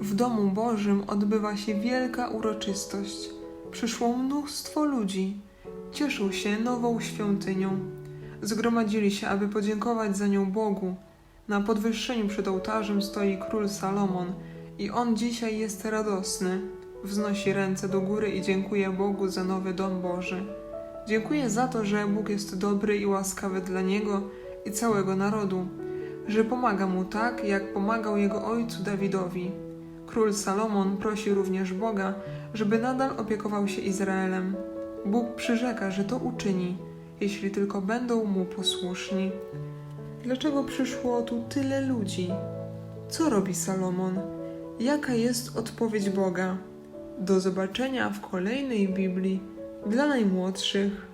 W domu Bożym odbywa się wielka uroczystość. Przyszło mnóstwo ludzi. Cieszył się nową świątynią. Zgromadzili się, aby podziękować za nią Bogu. Na podwyższeniu przed ołtarzem stoi król Salomon i on dzisiaj jest radosny. Wznosi ręce do góry i dziękuje Bogu za nowy dom Boży. Dziękuję za to, że Bóg jest dobry i łaskawy dla niego i całego narodu, że pomaga mu tak, jak pomagał jego ojcu Dawidowi. Król Salomon prosi również Boga, żeby nadal opiekował się Izraelem. Bóg przyrzeka, że to uczyni, jeśli tylko będą mu posłuszni. Dlaczego przyszło tu tyle ludzi? Co robi Salomon? Jaka jest odpowiedź Boga? Do zobaczenia w kolejnej Biblii dla najmłodszych.